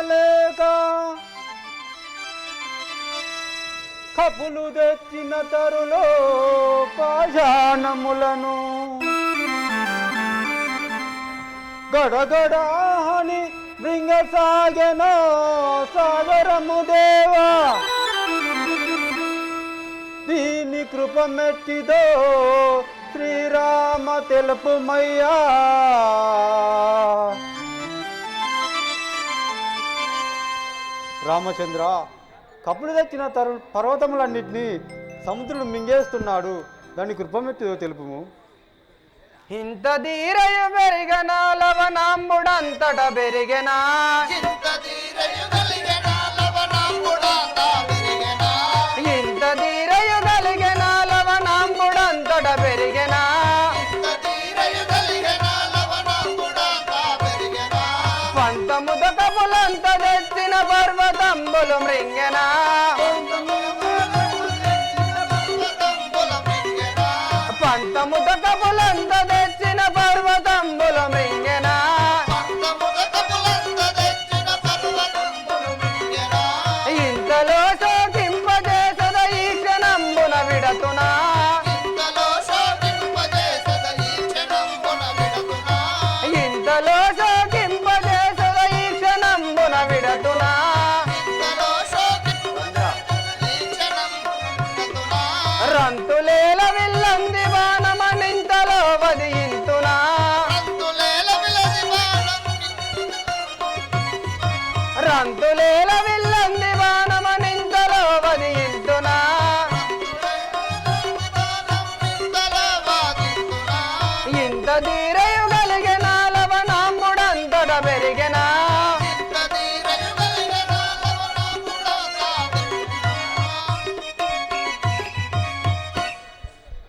లేక కపులు తెచ్చిన తరులో పాషాణములను గడగడాని సాగెనో సాగరము దేవా. దీని కృప మెట్టిదో శ్రీరామ తెలుపుమయ్యా. రామచంద్ర కప్పులు తెచ్చిన తరు పర్వతములన్నింటినీ సముద్రుడు మింగేస్తున్నాడు. దాని కృపమెత్తుదో తెలుపుము. ఇంత ధీరయు పెరిగనా లవనాంబుడంతట పెరిగనా ముదకములంత తెచ్చిన పర్వతంబులు మృంగనా.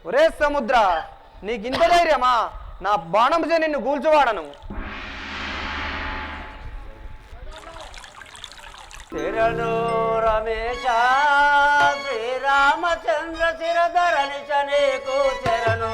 ఒరే సముద్ర నీకు ఇంత ధైర్యమా? నా బాణంజే నిన్ను గూల్చువాడను. తిరలు రమేశ శ్రీరామచంద్ర శిరధరణి చనేకు చెరను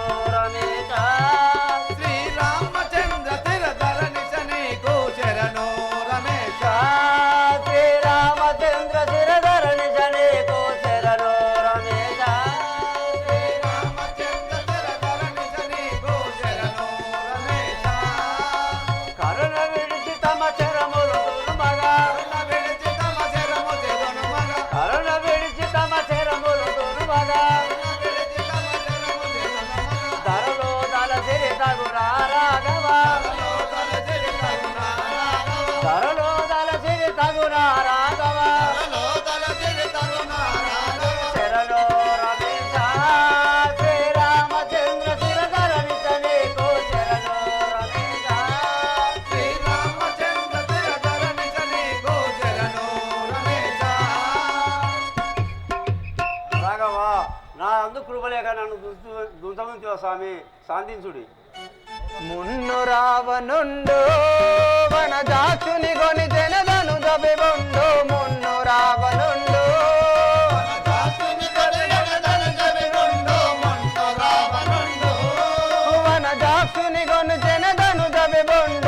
స్వామి శాంతించుడి. మున్ను రావనుండు వన జాచుని కొని జనదను దబిబొండు మున్ను రావనుండు. వన జాచుని కొని జనదను దబిబొండు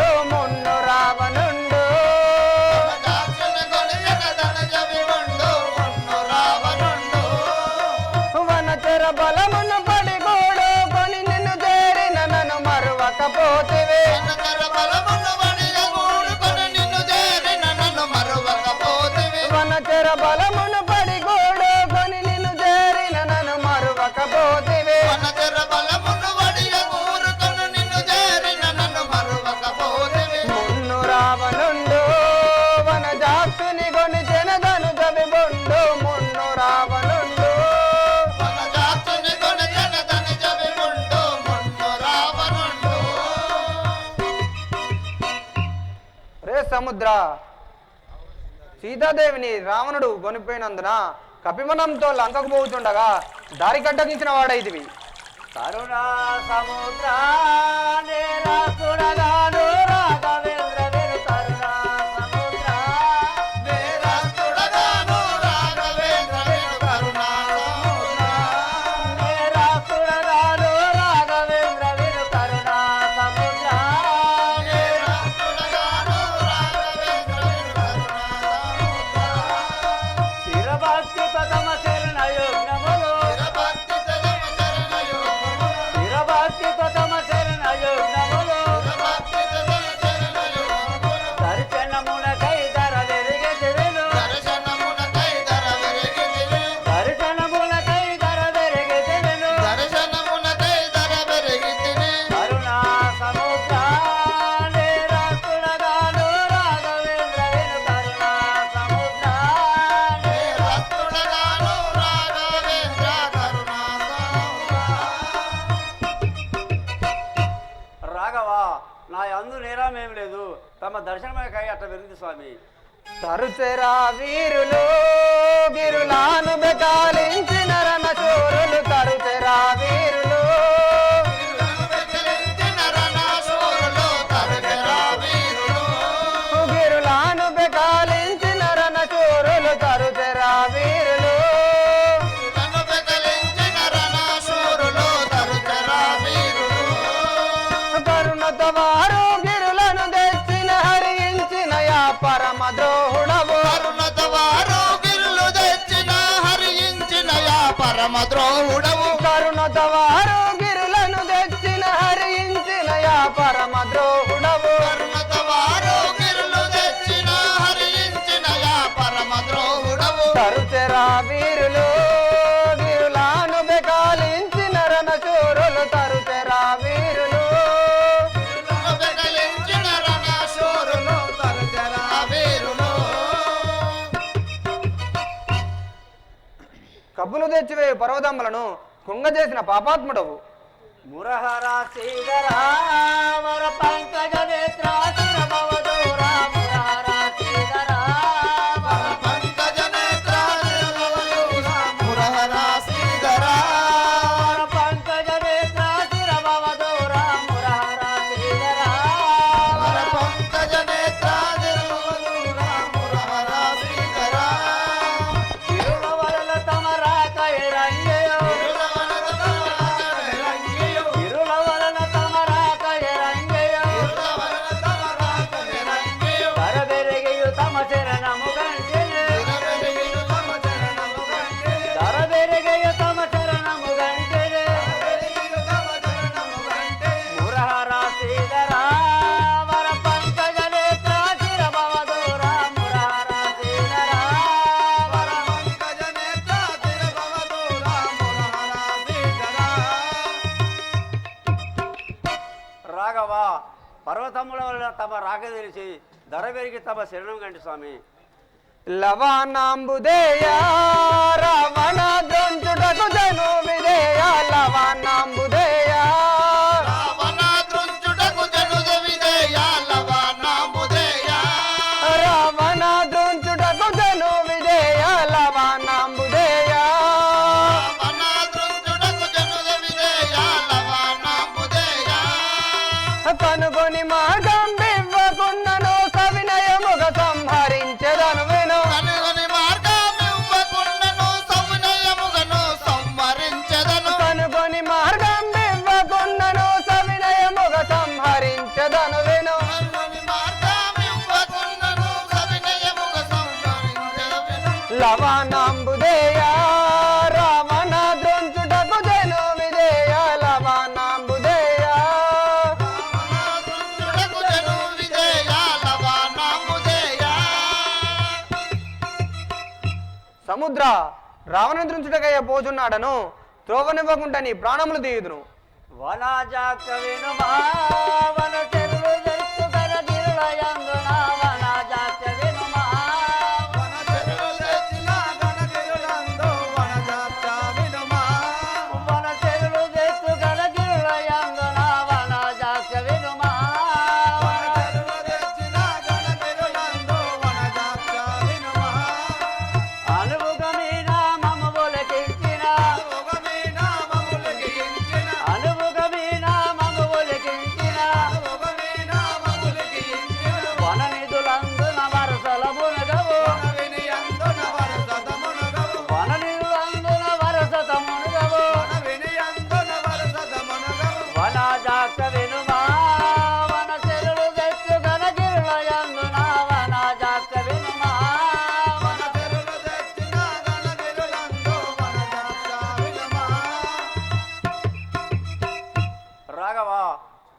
సముద్ర. సీతాదేవిని రావణుడు కొనిపోయినందున కపిమనంతో లంకకు పోతుండగా దారి కట్టగించిన వాడైతివి. కరుణ సముద్ర మారుచెరా వీరులు. వారు గిరులను తెచ్చిన హరించిన యా పరమ ద్రోహుడవు తరుచెరా వీరులు. గిరులాను బెకాలించిన రణశూరులు తరుచెరా వీరులు. కబ్బులు తెచ్చివే పర్వతమ్మలను కుంగజేసిన పాపాత్ముడవు. మురహరా శ్రీధరా తవ శరణం కండి స్వామి. లవానాంబుదేయ రవణ సముద్ర రావణ ద్రుంచుటకయ్య పోచున్నాడను త్రోవనివ్వకుండా నీ ప్రాణములు తీయుదును. వనజాక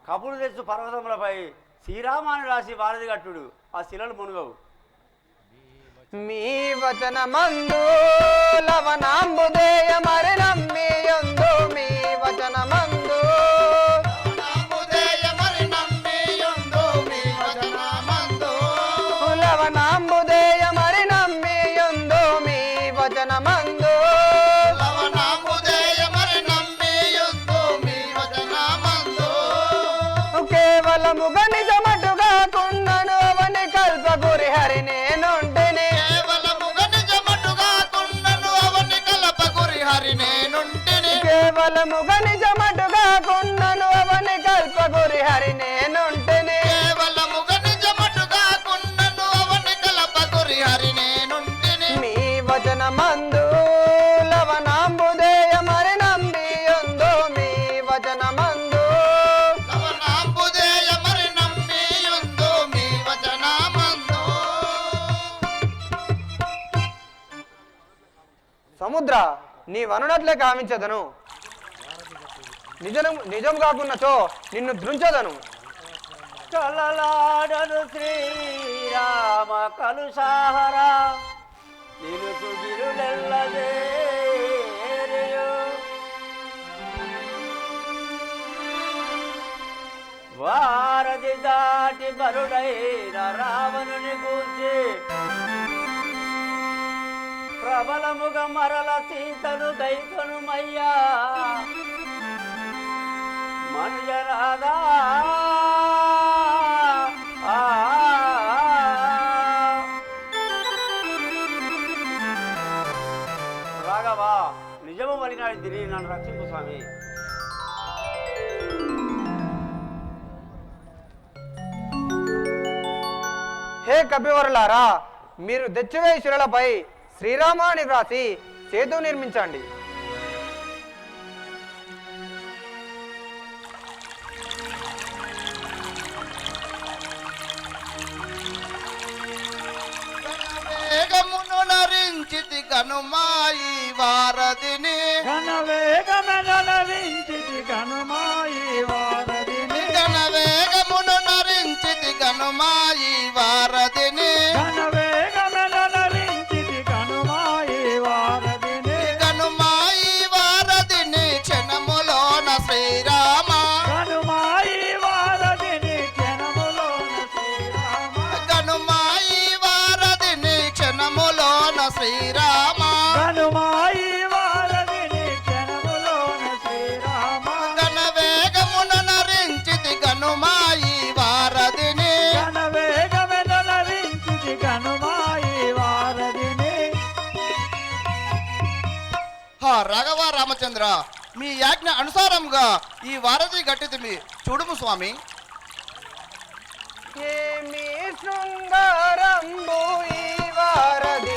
కబురు తెచ్చు పర్వతములపై. శ్రీరామాను రాసి వారధి కట్టుడు. ఆ శిలలు మునుగవు. మీ వచన మందు లవనాంబుదేయ మరి నమ్మియందు మీ కేవలముగా నిజమటుగా కున్నను అవని కల్పగురి హరి నేనుంటిని. కేవలముగా నిజమటుగా కున్నను అవని కలపగురి హరి నేనుంటిని. కేవలముగా నిజమటుగా కున్నను అవని కల్పగురి హరి నేనుంటిని. కేవలముగా నిజమటుగా కున్నను అవని కలపగురి హరి నేనుంటిని. మీ వచన సముద్ర నీ వనునట్లే కామించదను నిజం నిజం కాకున్నచో నిన్ను దృంచదను కలలాడను శ్రీరామ కలుషాహర. నిలుసు గిరులెల్లదేరియు వారధి దాటి బరుడైన రావణుని కూర్చి ప్రబలముగ మరల సీతను దైతను మయ్యా రాఘవా నిజము మలినాడు తిరిగి నన్ను రక్షింపు స్వామి. హే కపివరులారా మీరు తెచ్చివే శ్రీరామ అని వ్రాసి సేతు నిర్మించండి. వేగమును నరించితి గనుమాయి వారధిని. ఘనవేగమెనవించితి కనుమాయి వారధిని. గణ వేగమును నరించితి గనుమాయి వారధిని. ఘనవేగమెనవించితి రామచంద్ర మీ యాజ్ఞ అనుసారంగా ఈ వారధి గట్టితిమి చూడుము స్వామి. ఏమి శృంగారంబు ఈ వారధి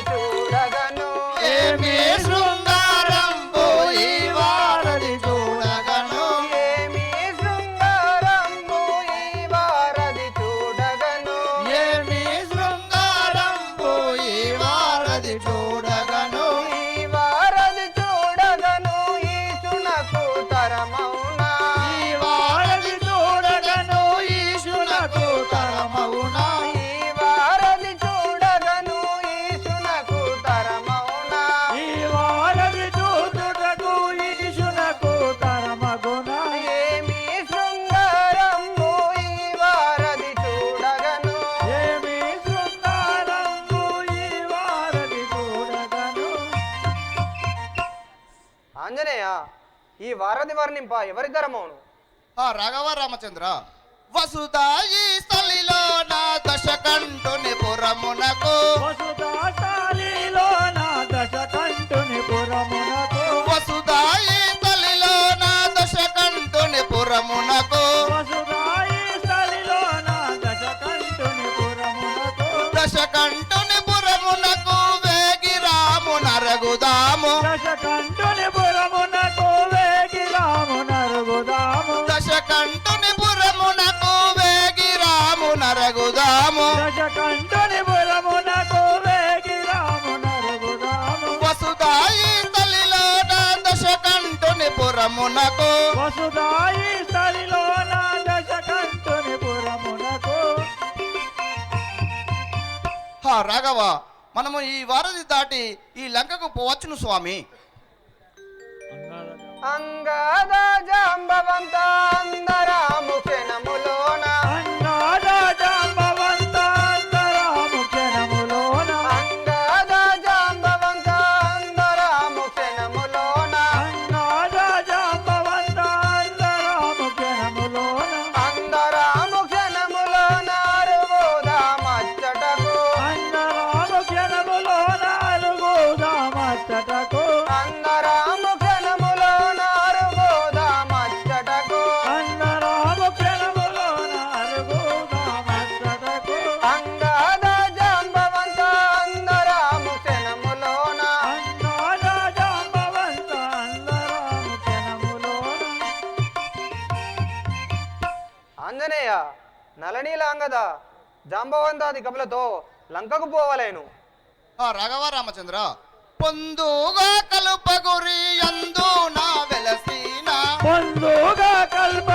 వర్ణింప ఎవరి తరమౌను ఆ రాఘవ రామచంద్ర. వసుదాయి పురమునకు. వసుదాయి స్థలిలో నా దశ కంటుని పురమునకు. హా రాఘవ మనము ఈ వారధి దాటి ఈ లంకకు పోవచ్చును స్వామి. అంగద జాంబవంత ఆంజనేయ నలనీలాంగద జాంబవంతాది కపులతో లంకకు పోవలేను. ఆ రాఘవ రామచంద్ర పొందుగా కల్పగురి అందు నా వెలసీనా? పొందుగా కల్ప